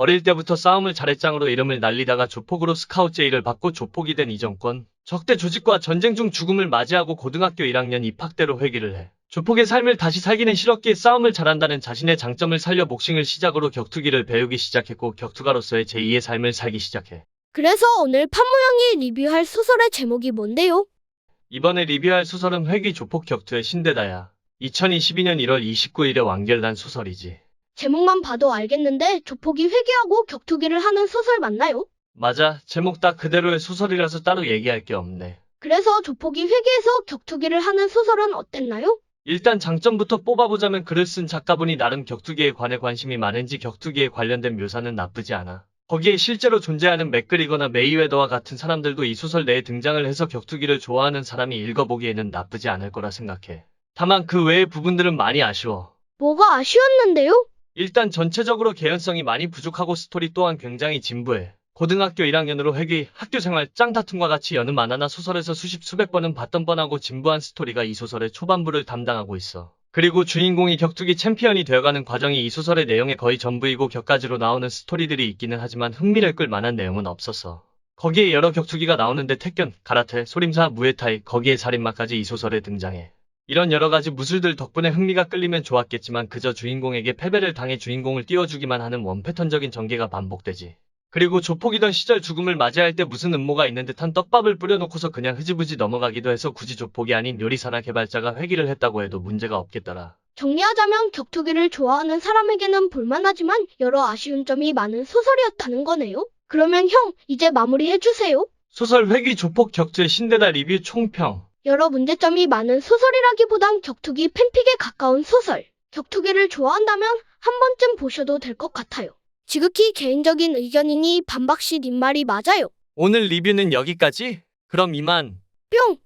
어릴 때부터 싸움을 잘했장으로 이름을 날리다가 조폭으로 스카웃 제의를 받고 조폭이 된 이정권. 적대 조직과 전쟁 중 죽음을 맞이하고 고등학교 1학년 입학대로 회귀를 해. 조폭의 삶을 다시 살기는 싫었기에 싸움을 잘한다는 자신의 장점을 살려 복싱을 시작으로 격투기를 배우기 시작했고 격투가로서의 제2의 삶을 살기 시작해. 그래서 오늘 판무영이 리뷰할 소설의 제목이 뭔데요? 이번에 리뷰할 소설은 회귀 조폭 격투의 신데다야. 2022년 1월 29일에 완결난 소설이지. 제목만 봐도 알겠는데 조폭이 회귀하고 격투기를 하는 소설 맞나요? 맞아. 제목 딱 그대로의 소설이라서 따로 얘기할 게 없네. 그래서 조폭이 회귀해서 격투기를 하는 소설은 어땠나요? 일단 장점부터 뽑아보자면 글을 쓴 작가분이 나름 격투기에 관해 관심이 많은지 격투기에 관련된 묘사는 나쁘지 않아. 거기에 실제로 존재하는 맥그리거나 메이웨더와 같은 사람들도 이 소설 내에 등장을 해서 격투기를 좋아하는 사람이 읽어보기에는 나쁘지 않을 거라 생각해. 다만 그 외의 부분들은 많이 아쉬워. 뭐가 아쉬웠는데요? 일단 전체적으로 개연성이 많이 부족하고 스토리 또한 굉장히 진부해. 고등학교 1학년으로 회귀, 학교생활, 짱다툼과 같이 여느 만화나 소설에서 수십 수백 번은 봤던 뻔하고 진부한 스토리가 이 소설의 초반부를 담당하고 있어. 그리고 주인공이 격투기 챔피언이 되어가는 과정이 이 소설의 내용의 거의 전부이고 격가지로 나오는 스토리들이 있기는 하지만 흥미를 끌 만한 내용은 없었어. 거기에 여러 격투기가 나오는데 태견, 가라테, 소림사, 무에타이, 거기에 살인마까지 이 소설에 등장해. 이런 여러 가지 무술들 덕분에 흥미가 끌리면 좋았겠지만 그저 주인공에게 패배를 당해 주인공을 띄워주기만 하는 원패턴적인 전개가 반복되지. 그리고 조폭이던 시절 죽음을 맞이할 때 무슨 음모가 있는 듯한 떡밥을 뿌려놓고서 그냥 흐지부지 넘어가기도 해서 굳이 조폭이 아닌 요리사나 개발자가 회귀를 했다고 해도 문제가 없겠더라. 정리하자면 격투기를 좋아하는 사람에게는 볼만하지만 여러 아쉬운 점이 많은 소설이었다는 거네요. 그러면 형, 이제 마무리해주세요. 소설 회귀 조폭 격투의 신데다 리뷰 총평. 여러 문제점이 많은 소설이라기보단 격투기 팬픽에 가까운 소설. 격투기를 좋아한다면 한 번쯤 보셔도 될 것 같아요. 지극히 개인적인 의견이니 반박시 님 말이 맞아요. 오늘 리뷰는 여기까지? 그럼 이만. 뿅!